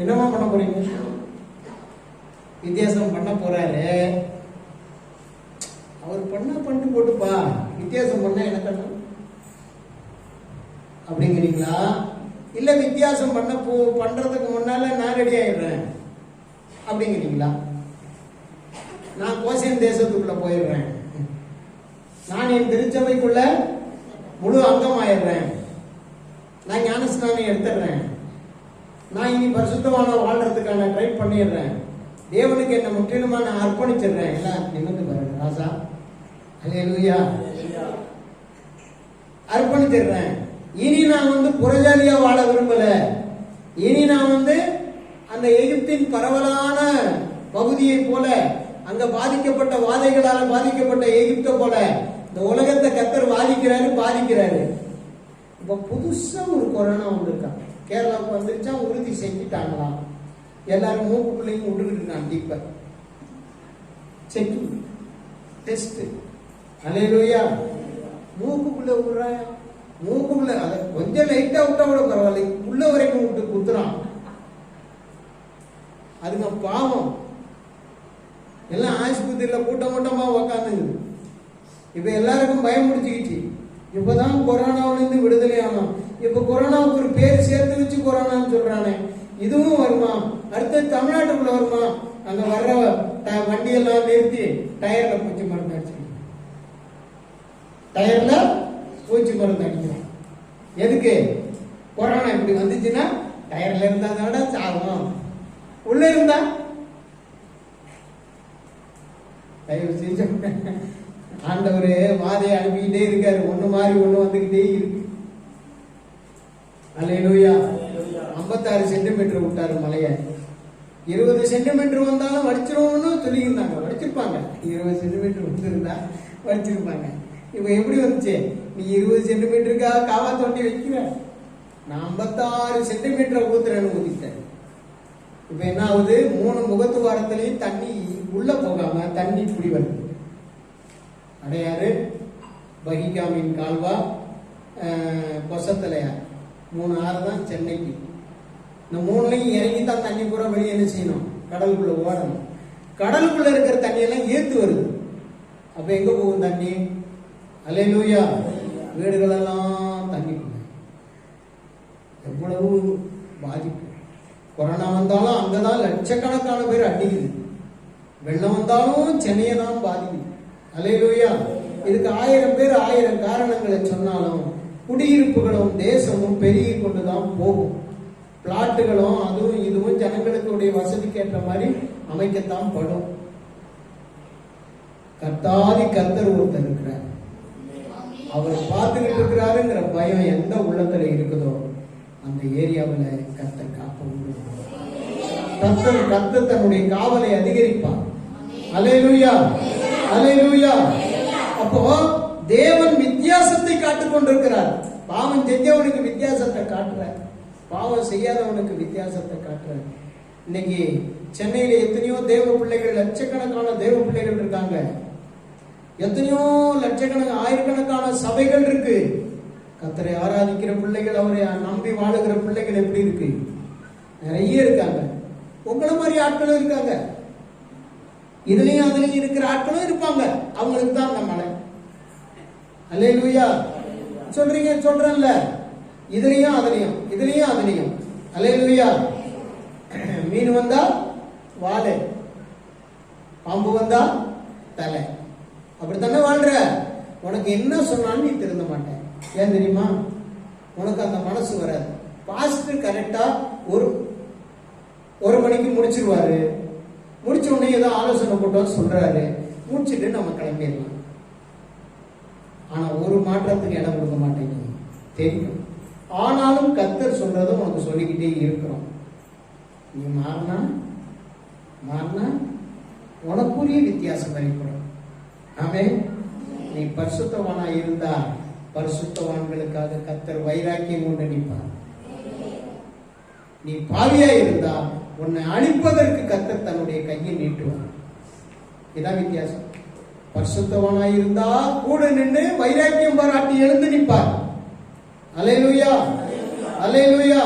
என்னமா பண்ண போறீங்க? வித்தியாசம் பண்ண போறாரு. அவர் பண்ண பண்ணிட்டு போட்டுப்பா. வித்தியாசம் பண்ண எனக்கு அப்படிங்கிறீங்களா? இல்ல வித்தியாசம் பண்ண போ பண்றதுக்கு முன்னால நான் ரெடி ஆயிடுறேன். அப்படிங்கிறீங்களா? நான் கோசியன் தேசத்துக்குள்ள போயிடுறேன். நான் என் திருச்சபைக்குள்ள முழு அங்கம் ஆயிடுறேன் நான் ஞானஸ்நானம் எடுத்துடுறேன். நான் இனி பரிசுத்தமான வாழ்றதுக்கான ட்ரை பண்ணிடுறேன். தேவனுக்கு என்ன முற்றிலுமா நான் அர்ப்பணிச்சிடுறேன். எல்லாம் நிமிந்து பாருங்க ராசா அல்லேலூயா அர்ப்பணிச்சிடுறேன். இனி நான் வந்து புறஜாலியா வாழ விரும்பல. இனி நான் வந்து அந்த எகிப்தின் பரவலான பகுதியை போல அங்க பாதிக்கப்பட்ட வாதைகளால பாதிக்கப்பட்ட எகிப்த போல இந்த உலகத்தை கத்தர் வாதிக்கிறாரு பாதிக்கிறாரு. இப்ப புதுசா ஒரு கொரோனா வந்திருக்காங்க கேரளாவுக்கு வந்துருச்சா உறுதி செஞ்சுட்டாங்களாம் எல்லாரும் மூக்குக்குள்ளையும் விட்டுக்கிட்டு நான் டீப்ப செக்கிங் டெஸ்ட் அலையிலோயா. மூக்குக்குள்ள விடுறாயா மூக்குள்ள அதை கொஞ்சம் லைட்டா விட்டா கூட பரவாயில்ல. உள்ள வரைக்கும் விட்டு குத்துறான். அதுங்க பாவம். எல்லாம் ஆஸ்பத்திரியில கூட்டம் கூட்டமா உக்காந்துங்குது இப்ப எல்லாருக்கும் பயம் முடிச்சுக்கிச்சு இப்பதான் கொரோனாவிலிருந்து விடுதலை ஆனோம். இப்ப கொரோனாவுக்கு ஒரு பேர் சேர்த்து வச்சு கொரோனான்னு சொல்றானே இதுவும் வருமா? அடுத்து தமிழ்நாட்டுக்குள்ள வருமா? அங்க வர்ற ட- வண்டியெல்லாம் நிறுத்தி டயர்ல பூச்சி மருந்து அடிச்சுக்கணும் டயர்ல பூச்சி மருந்து அடிக்கணும் எதுக்கு? கொரோனா இப்படி வந்துச்சுன்னா டயர்ல இருந்தா தானே சாகும். உள்ள இருந்தா? தயவு செஞ்சு ஆண்டவர் வாதையை அனுப்பிக்கிட்டே இருக்காரு. ஒன்று மாறி ஒன்று வந்துக்கிட்டே இருக்கு. அல்லேலூயா ஐம்பத்தாறு சென்டிமீட்டர் விட்டாரு மலையை இருபது சென்டிமீட்டர் வந்தாலும் வடிச்சிருவோம்னு சொல்லியிருந்தாங்க. வடிச்சிருப்பாங்க. இருபது சென்டிமீட்டர் வந்திருந்தா வடிச்சிருப்பாங்க. இப்போ எப்படி வந்துச்சு? நீ இருபது சென்டிமீட்டருக்காக காவா தோண்டி வைக்கிற? நான் ஐம்பத்தாறு சென்டிமீட்டரை ஊத்துறேன்னு ஊத்திட்டேன் இப்போ என்ன ஆகுது? மூணு முகத்து வாரத்துலேயும் தண்ணி உள்ள போகாம தண்ணி இப்படி வருது. அடையாறு பகிகாமின் கால்வா அஹ், கொசத்தலையார் மூணு ஆறு தான் சென்னைக்கு. இந்த மூணுலையும் இறங்கி தான் தண்ணி பூரா வெளியே என்ன செய்யணும்? கடலுக்குள்ள ஓடணும். கடலுக்குள்ள இருக்கிற தண்ணியெல்லாம் ஏத்து வருது. அப்ப எங்க போகும் தண்ணி? அலையிலூயா. வீடுகளெல்லாம் தண்ணிக்குள்ள எவ்வளவு பாதிப்பு. கொரோனா வந்தாலும் அங்கதான் லட்சக்கணக்கான பேர் அடிக்குது. வெள்ளம் வந்தாலும் சென்னையை தான் பாதிக்குது. அலையிலூயா. இதுக்கு ஆயிரம் பேர் ஆயிரம் காரணங்களை சொன்னாலும் குடியிருப்புகளும் தேசமும் பெருகி கொண்டுதான் போகும். பிளாட்டுகளும் அதுவும் இதுவும் ஜனங்களுடைய வசதிக்கு ஏற்ற மாதிரி அமைக்கத்தான் படும். கர்த்தாதி கர்த்தர் ஒருத்தர் இருக்கிறார். அவர் பார்த்துக்கிட்டு இருக்கிறாருங்கிற பயம் எந்த உள்ளத்துல இருக்குதோ அந்த ஏரியாவில் கர்த்தர் காப்ப முடியும் கர்த்தர் கர்த்தர் தன்னுடைய காவலை அதிகரிப்பார். அலையலூயா அலையலூயா அப்போ தேவன் வித்தியாசத்தை காட்டுக் கொண்டிருக்கிறார். பாவம் செஞ்சவனுக்கு வித்தியாசத்தை காட்டுற. பாவம் செய்யாதவனுக்கு வித்தியாசத்தை காட்டுற. இன்னைக்கு சென்னையில எத்தனையோ தேவ பிள்ளைகள் லட்சக்கணக்கான தேவ பிள்ளைகள் இருக்காங்க. எத்தனையோ லட்சக்கணக்கான ஆயிரக்கணக்கான சபைகள் இருக்கு. கத்தரை ஆராதிக்கிற பிள்ளைகள் அவரை நம்பி வாழுகிற பிள்ளைகள் எப்படி இருக்கு? நிறைய இருக்காங்க. உங்களை மாதிரி ஆட்களும் இருக்காங்க. இதுலயும் அதுலயும் இருக்கிற ஆட்களும் இருப்பாங்க. அவங்களுக்கு தான் நம்ம மலை அல்லேலூயா சொல்றீங்க சொல்றேன்ல. இதுலயும் அதுலயும் இதுலயும் அதுலயும். அல்லேலூயா மீன் வந்தா வாலு பாம்பு வந்தா தலை. அப்படித்தானே வாழ்ற? உனக்கு என்ன சொன்னாலும் நீ திருந்த மாட்டேன். ஏன் தெரியுமா? உனக்கு அந்த மனசு வராது. பாஸ்டர் கரெக்டா ஒரு ஒரு மணிக்கு முடிச்சிருவாரு. முடிச்ச உடனே ஏதோ ஆலோசனை கூட்டம் சொல்றாரு. முடிச்சிட்டு நம்ம கிளம்பிடலாம். ஆனா ஒரு மாற்றத்துக்கு இடம் கொடுக்க மாட்டேங்குது. தெரியும். ஆனாலும் கத்தர் சொல்றதை உனக்கு சொல்லிக்கிட்டே இருக்கிறோம். நீ மாறினா? மாறினா? உனக்குரிய வித்தியாசம் வெளிப்படும். ஆமே நீ பரிசுத்தவானா இருந்தா பரிசுத்தவான்களுக்காக கத்தர் வைராக்கியம் கொண்டு நிற்பார். நீ பாவியா இருந்தா உன்னை அழிப்பதற்கு கத்தர் தன்னுடைய கையை நீட்டுவார். இதான் வித்தியாசம். பரிசுத்தவனாய் இருந்தா கூட நின்று வைராக்கியம் பாராட்டி எழுந்து நிற்பார். அலையலுயா அலையலுயா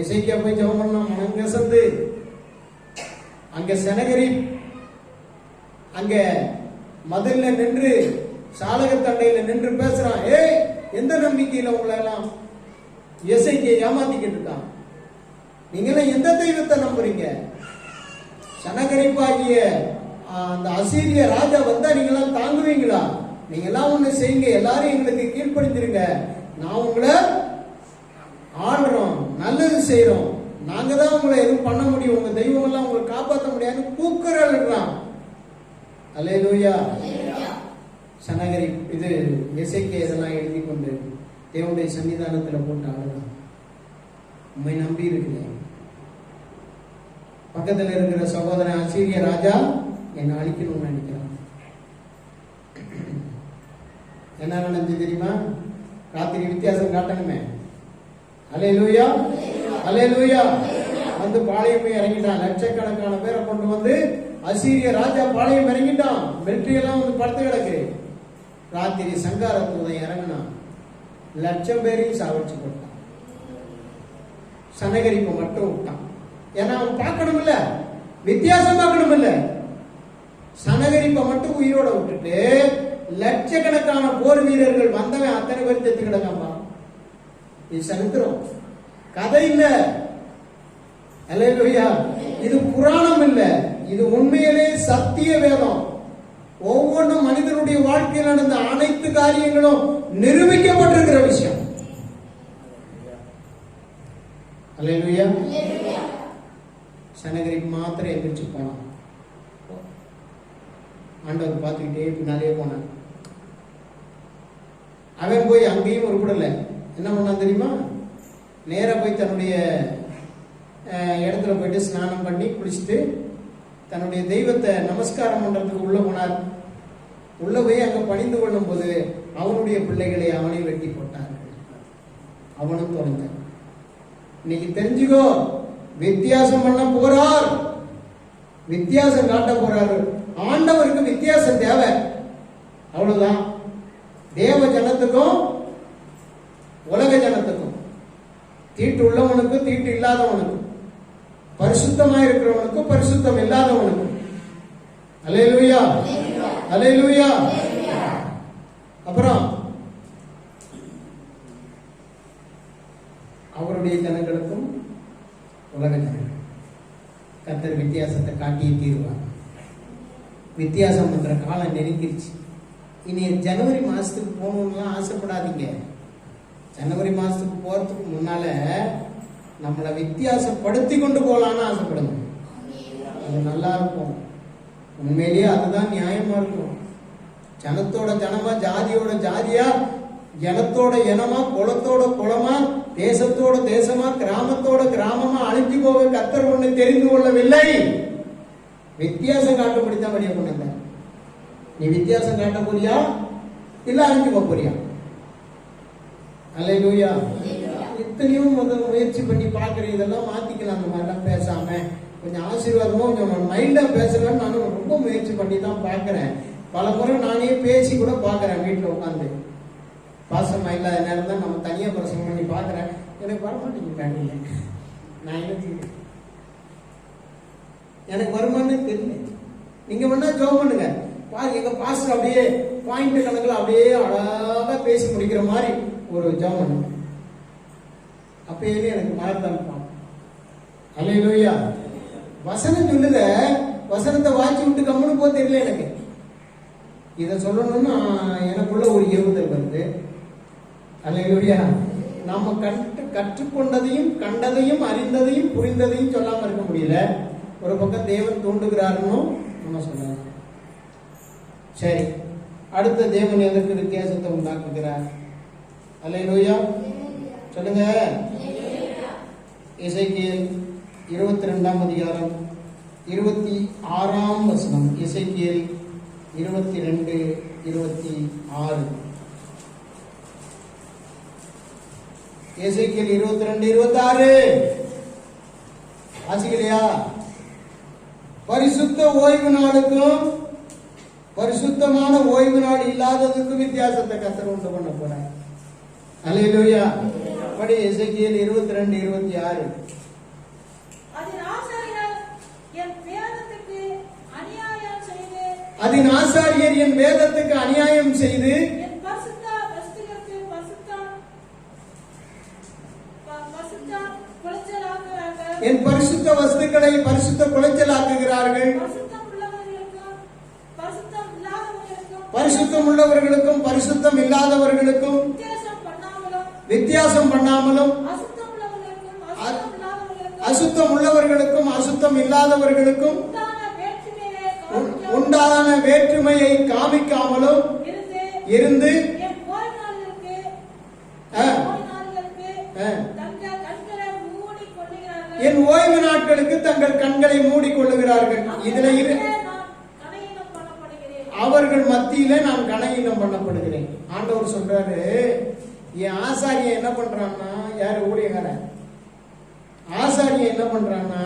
இசைக்கியா போய் ஜெபம் பண்ணா மனம் கசந்து அங்க செனகரி. அங்க மதில்ல நின்று சாலக தண்டையில நின்று பேசுறான். ஏய் எந்த நம்பிக்கையில உங்களை எல்லாம் இசைக்கிய ஏமாத்திக்கிட்டு இருக்கான்? நீங்களாம் எந்த தெய்வத்தை நம்புறீங்க? சனகரிப்பாகிய அந்த அசீரிய ராஜா வந்தா நீங்களாம் தாங்குவீங்களா? நீங்க எல்லாம் ஒண்ணு செய்யுங்க எல்லாரும் எங்களுக்கு கீழ்ப்படிஞ்சிருங்க நான் உங்களை ஆடுறோம் நல்லது செய்றோம். நாங்க தான் உங்களை எதுவும் பண்ண முடியும். உங்க தெய்வம் எல்லாம் உங்களை காப்பாற்ற முடியாது கூக்குறல்றான் அல்லேலூயா. சனகரி இது இசைக்கு இதெல்லாம் எழுதி கொண்டு தேவனுடைய சன்னிதானத்துல போட்டு ஆடுறான். உண்மை நம்பி இருக்கிறேன். பக்கத்துல இருக்கிற சகோதரன் அசீரிய ராஜா என்னை அழிக்கணும்னு நினைக்கிறான். என்ன நடந்துச்சு தெரியுமா? ராத்திரி வித்தியாசம் காட்டணுமே. அலே லூயா அலே லூயா வந்து பாளையம் போய் இறங்கிட்டான். லட்சக்கணக்கான பேரை கொண்டு வந்து அசீரிய ராஜா பாளையம் இறங்கிட்டான். மிலிட்ரி எல்லாம் வந்து படுத்து கிடக்கு. ராத்திரி சங்கார தூதன் இறங்கினான். லட்சம் பேரையும் சாவடிச்சு போட்டான். சனகரிப்பை மட்டும் விட்டான். ஏன்னா அவன் பார்க்கணும் இல்ல வித்தியாசம் பார்க்கணும் இல்லை சனகரிப்பை மட்டும் உயிரோட விட்டுட்டு லட்சக்கணக்கான போர் வீரர்கள் வந்தவன் அத்தனை பேர் செத்து கிடக்காமா இது சரித்திரம் கதை இல்ல. அல்லேலூயா இது புராணம் இல்ல. இது உண்மையிலே சத்திய வேதம். ஒவ்வொன்றும் மனிதனுடைய வாழ்க்கையில் நடந்த அனைத்து காரியங்களும் நிரூபிக்கப்பட்டிருக்கிற விஷயம். அல்லேலூயா சனகரி மாத்திரம் எந்திரிச்சு போனான். ஆண்டவர் பார்த்துக்கிட்டே பின்னாலே போனான் அவன் போய் அங்கேயும் ஒரு கூடல என்ன பண்ணான் தெரியுமா? நேராக போய் தன்னுடைய இடத்துல போயிட்டு ஸ்நானம் பண்ணி குளிச்சுட்டு தன்னுடைய தெய்வத்தை நமஸ்காரம் பண்ணுறதுக்கு உள்ளே போனார். உள்ளே போய் அங்கே பணிந்து கொள்ளும் போது அவனுடைய பிள்ளைகளை அவனை வெட்டி போட்டார் அவனும் தொலைந்தான் இன்னைக்கு தெரிஞ்சுக்கோ வித்தியாசம் பண்ண போறார். வித்தியாசம் காட்ட போறாரு. ஆண்டவருக்கு வித்தியாசம் தேவை. அவ்வளவுதான். தேவ ஜனத்துக்கும் உலக ஜனத்துக்கும். தீட்டு உள்ளவனுக்கும் தீட்டு இல்லாதவனுக்கும். பரிசுத்தமா இருக்கிறவனுக்கும் பரிசுத்தம் இல்லாதவனுக்கும். அலையலூயா அலையலூயா அப்புறம் அவருடைய ஜனங்களுக்கும் உலக ஜனங்கள் கர்த்தர் வித்தியாசத்தை காட்டியே தீருவார். வித்தியாசம் பண்ற காலம் நெருங்கிருச்சு. இனி ஜனவரி மாசத்துக்கு போகணும்லாம் ஆசைப்படாதீங்க. ஜனவரி மாசத்துக்கு போறதுக்கு முன்னால நம்மளை வித்தியாசப்படுத்தி கொண்டு போகலான்னு ஆசைப்படுங்க. அது நல்லா இருக்கும். உண்மையிலேயே அதுதான் நியாயமா இருக்கும். ஜனத்தோட ஜனமா ஜாதியோட ஜாதியா ஜனத்தோட இனமா குளத்தோட குளமா தேசத்தோட தேசமா கிராமத்தோட கிராமமா அழிஞ்சு போக கத்தர் ஒண்ணு தெரிந்து கொள்ளவில்லை. வித்தியாசம் காட்டும்படித்தான் வழியை கொண்டு நீ வித்தியாசம் காட்ட போறியா? இல்ல அழிஞ்சு போக போறியா? அலையூயா இத்தனையும் முத முயற்சி பண்ணி பார்க்குற இதெல்லாம் மாத்திக்கலாம் அந்த மாதிரிலாம் பேசாம கொஞ்சம் ஆசீர்வாதமா கொஞ்சம் மைண்டா பேசலாம்னு நானும் ரொம்ப முயற்சி பண்ணி தான் பார்க்குறேன். பல முறை நானே பேசி கூட பார்க்குறேன் வீட்டில் உட்காந்து பாசமாக இல்லாத நேரம் தான் நம்ம தனியாக பிரசங்கம் பண்ணி பார்க்குறேன் எனக்கு வர மாட்டேங்குது நான் என்ன எனக்கு வருமானே தெரியல. நீங்கள் வேணால் ஜோம் பண்ணுங்க. பாருங்க எங்கள் பாஸ்டர் அப்படியே பாயிண்ட் கணக்கில் அப்படியே அழகா பேசி முடிக்கிற மாதிரி ஒரு ஜோம் பண்ணுங்க அப்பயே எனக்கு மாறுதான் அலையிலோயா வசனம் சொல்லுத வசனத்தை வாய்ச்சி விட்டு கம்முன்னு போக தெரியல எனக்கு. இதை சொல்லணும்னா எனக்குள்ள ஒரு ஏவுதல் வருது. அலையிலோயா. நாம கற்று கற்றுக்கொண்டதையும் கண்டதையும் அறிந்ததையும் புரிந்ததையும் சொல்லாம இருக்க முடியல. ஒரு பக்கம் தேவன் தூண்டுகிறாருன்னு நம்ம சொல்லலாம். சரி. அடுத்த தேவன் எதற்கு வித்தியாசத்தை உண்டாக்குகிறார்? அல்லேலூயா சொல்லுங்க. இசைக்கியல் இருபத்தி ரெண்டாம் அதிகாரம் இருபத்தி ஆறாம் வசனம். இசைக்கியல் இருபத்தி ரெண்டு இருபத்தி ஆறு. இசைக்கியல் இருபத்தி ரெண்டு இருபத்தி ஆறு வாசிக்கலையா? பரிசுத்த ஓய்வு நாளுக்கும் பரிசுத்தமான ஓய்வு நாள் இல்லாததுக்கும் வித்தியாசத்தை கத்தர் உண்டு பண்ண போறார். அல்லேலூயா. படி எசேக்கியேல் இருபத்தி ரெண்டு இருபத்தி ஆறு அதின் ஆசாரியர் என் வேதத்துக்கு அநியாயம் செய்து அதன் ஆசாரியர் என் வேதத்துக்கு அநியாயம் செய்து என் பரிசுத்த வஸ்துகளுக்கு பரிசுத்த ப- பரிசுத்த குலைச்சலாக்குறார்கள் என் பரிசுத்த வஸ்துக்களை பரிசுத்த குலைச்சலாக்குகிறார்கள். பரிசுத்தம் உள்ளவர்களுக்கும் பரிசுத்தம் இல்லாதவர்களுக்கும் வித்தியாசம் பண்ணாமலும் அசுத்தம் உள்ளவர்களுக்கும் அசுத்தம் இல்லாதவர்களுக்கும் உண்டான வேற்றுமையை காமிக்காமலும் இருந்து இருந்து என் ஓய்வு நாள்களுக்கு ஆ. என் ஓய்வு நாள்களுக்கு ஆ. தங்கள் கண்களை மூடி கொள்ளுகிறார்கள் என் ஓய்வு நாட்களுக்கு தங்கள் கண்களை மூடிக்கொள்ளுகிறார்கள். இதுல இரு. அவர்கள் மத்தியில நான் கனகீனம் பண்ணப்படுகிறேன். ஆண்டவர் சொல்றாரு என் ஆசாரியன் என்ன பண்றான்னா யாரு? ஊழியக்காரன். ஆசாரியன் என்ன பண்றான்னா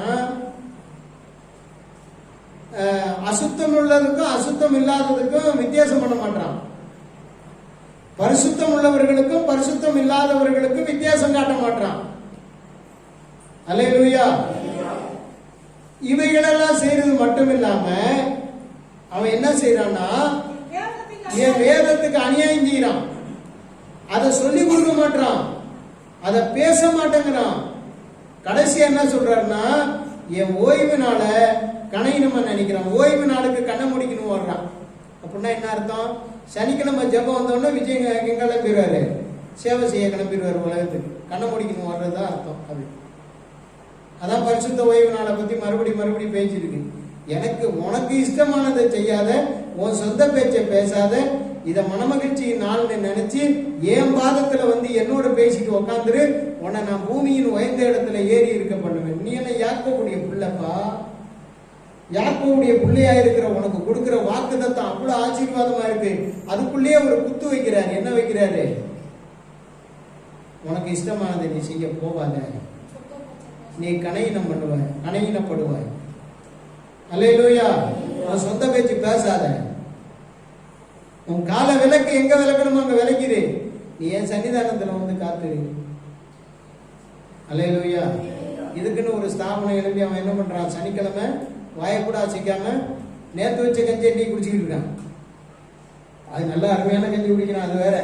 அசுத்தம் உள்ளதுக்கும் அசுத்தம் இல்லாததுக்கும் வித்தியாசம் பண்ண மாட்டான். பரிசுத்தம் உள்ளவர்களுக்கும் பரிசுத்தம் இல்லாதவர்களுக்கும் வித்தியாசம் காட்ட மாட்டான். அல்லேலூயா இவைகளெல்லாம் செய்யறது மட்டும் இல்லாம அவன் என்ன செய்யறான்னா என் வேதத்துக்கு அநியாயம் செய்யறான் அதை சொல்லி கொடுக்க மாட்டான். அதை பேச மாட்டேங்கிறான். கடைசி என்ன சொல்றாருன்னா என் ஓய்வு நாள கணையணுமா நினைக்கிறான். ஓய்வு நாளுக்கு கண்ணை முடிக்கணும் வர்றான் அப்படின்னா என்ன அர்த்தம்? சனிக்கிழமை ஜெபம் வந்தோடனே விஜய் எங்க கிளம்பிடுவாரு சேவை செய்ய கிளம்பிடுவாரு உலகத்துக்கு. கண்ணை முடிக்கணும் வர்றதுதான் அர்த்தம். அப்படின்னு அதான் பரிசுத்த ஓய்வு நாளை பத்தி மறுபடி மறுபடி பேசியிருக்கு. எனக்கு உனக்கு இஷ்டமானதை செய்யாத உன் சொந்த பேச்சை பேசாத இத மனமகிழ்ச்சியின் நாள்னு நினைச்சு என் பாதத்துல வந்து என்னோட பேசிட்டு உக்காந்துரு? உன்னை நான் பூமியின் உயர்ந்த இடத்துல ஏறி இருக்க பண்ணுவேன். நீ என்ன யாக்கோவுடைய பிள்ளைப்பா? யாக்கோவுடைய பிள்ளையா இருக்கிற உனக்கு கொடுக்கிற வாக்குதத்தம் அவ்வளவு ஆசீர்வாதமா இருக்கு. அதுக்குள்ளேயே ஒரு குத்து வைக்கிறாரு. என்ன வைக்கிறாரு? உனக்கு இஷ்டமானதை நீ செய்ய போவாத நீ கனையினம் பண்ணுவாய் கனையினப்படுவாய் அல்லேலூயா உன் சொந்த பேச்சு பேசாத. உன் கால விளக்கு எங்க விளக்கணுமோ அங்க விளக்கிடு. நீ என் சன்னிதானத்துல வந்து காத்துரு அல்லேலூயா இதுக்குன்னு ஒரு ஸ்தாபனம் எழுப்பி அவன் என்ன பண்றான்? சனிக்கிழமை வாயை கூட அசைக்காம நேத்து வச்ச கஞ்சி டீ குடிச்சுக்கிட்டு இருக்கான். அது நல்ல அருமையான கஞ்சி குடிக்கிறான் அது வேற.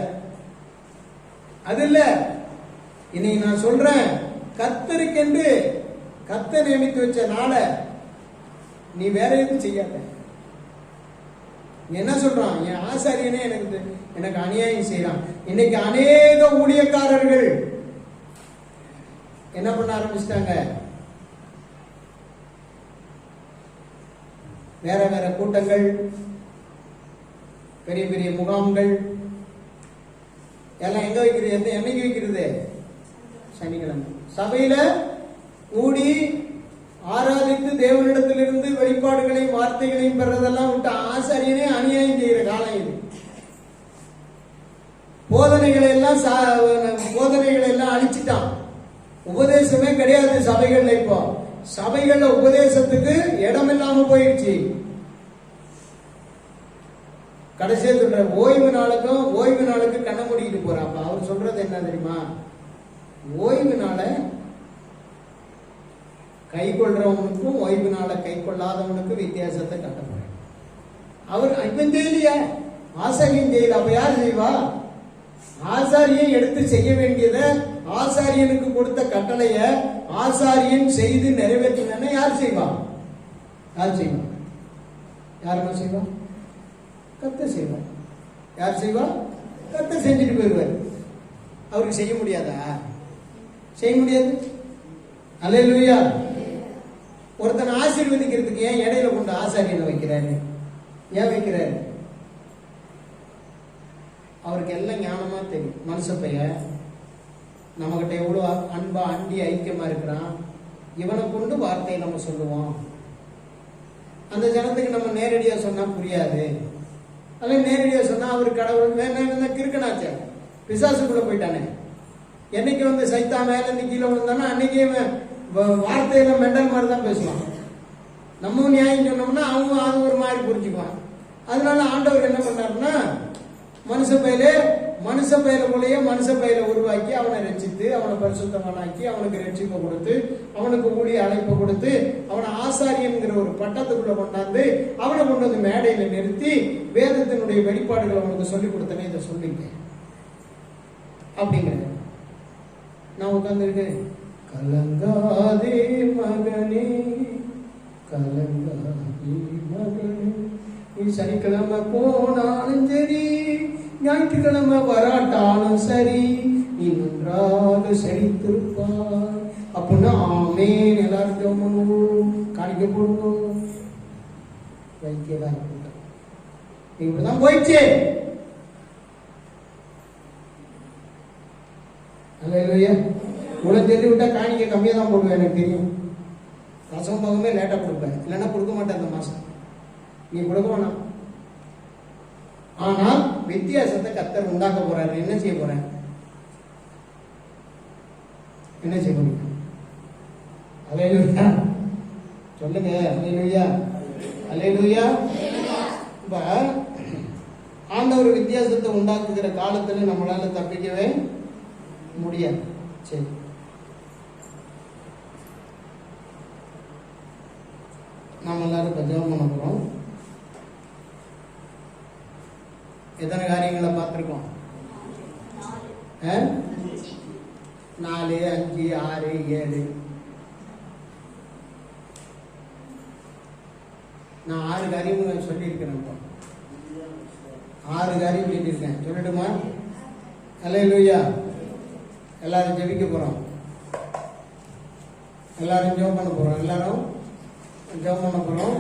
அது இல்ல. இன்னைக்கு நான் சொல்றேன் கத்தருக்கென்று கத்த நியமித்து வச்ச நாளை நீ வேற எதுவும் செய்யாத. என்ன சொல்றான்? என் ஆசாரியனே எனக்கு எனக்கு அநியாயம் செய்யறான் இன்னைக்கு அநேக ஊழியக்காரர்கள் என்ன பண்ண ஆரம்பிச்சிட்டாங்க? வேற வேற கூட்டங்கள் பெரிய பெரிய முகாம்கள் எல்லாம் எங்க வைக்கிறது? எந்த என்னைக்கு வைக்கிறது? சனிக்கிழமை. சபையில கூடி ஆராதித்து தேவனிடத்திலிருந்து வெளிப்பாடுகளையும் வார்த்தைகளையும் பெறதெல்லாம் விட்டு ஆசாரியனே அநியாயம் செய்கிற காலம் இது. போதனைகளை எல்லாம் சா- போதனைகளை எல்லாம் அழிச்சிட்டான். உபதேசமே கிடையாது சபைகள்ல இப்போ. சபைகள்ல உபதேசத்துக்கு இடம் இல்லாம போயிடுச்சு கடைசியா சொல்ற ஓய்வு நாளுக்கும் ஓய்வு நாளுக்கு கண்ண மூடிக்கிட்டு போறாப்பா அவர் சொல்றது என்ன தெரியுமா? ஓய்வுனால கை கொள்றவனுக்கும் ஓய்வுனால கை கொள்ளாதவனுக்கும் வித்தியாசத்தை காட்ட போறேன் அவர் இவன் செய்யலையே ஆசாரியன் செய்யல அப்ப யார் செய்வா ஆசாரியன் எடுத்து செய்ய வேண்டியதை ஆசாரியனுக்கு கொடுத்த கட்டளைய ஆசாரியன் செய்து நிறைவேற்றினா யார் செய்வா யார் செய்வா யாருமா செய்வா கத்த செய்வா யார் செய்வா கத்த செஞ்சுட்டு போயிடுவார் அவருக்கு செய்ய முடியாதா? செய்ய முடியாது. அல்லேலூயா. ஒருத்தனை ஆசீர்வதிக்கிறதுக்கு ஏன் இடையில கொண்டு ஆசாரியனை வைக்கிறாரு? ஏன் வைக்கிறாரு? அவருக்கு எல்லாம் ஞானமா தெரியும். மனுஷ பையன் நம்மகிட்ட எவ்வளவு அன்பா அண்டி ஐக்கியமா இருக்கிறான். இவனை கொண்டு வார்த்தையை நம்ம சொல்லுவோம். அந்த ஜனத்துக்கு நம்ம நேரடியா சொன்னா புரியாது. அல்ல நேரடியா சொன்னா அவர் கடவுள் வேணா கிறுக்கனாச்சே. பிசாசுக்குள்ள போயிட்டானே. என்னைக்கு வந்து சைத்தா மேல இருந்து கீழே விழுந்தானோ அன்னைக்கு வ- வார்த்தையில மெண்டல் மாதிரி தான் பேசுவான். நம்ம நியாயம் சொன்னோம்னா அவங்க அது ஒரு மாதிரி புரிஞ்சுக்குவான் அதனால ஆண்டவர் என்ன பண்ணாருன்னா மனுஷ பையிலே மனுஷ பயில போலயே மனுஷ பயில உருவாக்கி அவனை ரசித்து அவனை பரிசுத்தவனாக்கி அவனுக்கு ரட்சிப்பை கொடுத்து அவனுக்கு ஊழிய அழைப்பை கொடுத்து அவனை ஆசாரியன்கிற ஒரு பட்டத்துக்குள்ள கொண்டாந்து அவனை கொண்டு வந்து மேடையில நிறுத்தி வேதத்தினுடைய வெளிப்பாடுகளை அவனுக்கு சொல்லி கொடுத்தனே இதை சொல்லிங்க. அப்படிங்கிறது நான் உட்கார்ந்துருக்கேன் கலங்காதே மகனே கலங்காதே மகனே. நீ சனிக்கிழமை போனாலும் சரி ஞாயிற்றுக்கிழமை வராட்டாலும் சரி நீ நன்றாக செழித்திருப்பாய் அப்படின்னா ஆமே எல்லாரும் ஜெபம் பண்ணுவோம் காணிக்க போடுவோம் வைத்தியதான் இப்படிதான் போயிடுச்சு. அல்லையா உனக்கு தெரிஞ்சு விட்டா காணிக்க கம்மியாக தான் போடுவேன் எனக்கு தெரியும். ரசம் பாகமே லேட்டாக கொடுப்பேன். இல்லைன்னா கொடுக்க மாட்டேன் அந்த மாதம் நீ கொடுக்க வேணாம். ஆனால் வித்தியாசத்தை கத்தர் உண்டாக்க போறாரு. என்ன செய்ய போறேன்? என்ன செய்ய முடியும்? அலையிலுயா சொல்லுங்க. அலையலுயா அலையலுயா இப்ப ஆண்டவர் வித்தியாசத்தை உண்டாக்குகிற காலத்துல நம்மளால தப்பிக்கவே முடியாது. சரி. நாம எல்லாரும் இப்ப ஜெபம் பண்ண போறோம். எத்தனை காரியங்களை பார்த்துருக்கோம்? நாலு அஞ்சு ஆறு ஏழு. நான் ஆறு காரியம் சொல்லியிருக்கிறேன் இப்போ. ஆறு காரியம் சொல்லியிருக்கேன். சொல்லட்டுமா? அல்ல லூயா எல்லாரும் ஜெபிக்க போறோம். எல்லாரும் ஜெபம் பண்ண போறோம். எல்லாரும் ஜெபம் பண்ண போறோம்.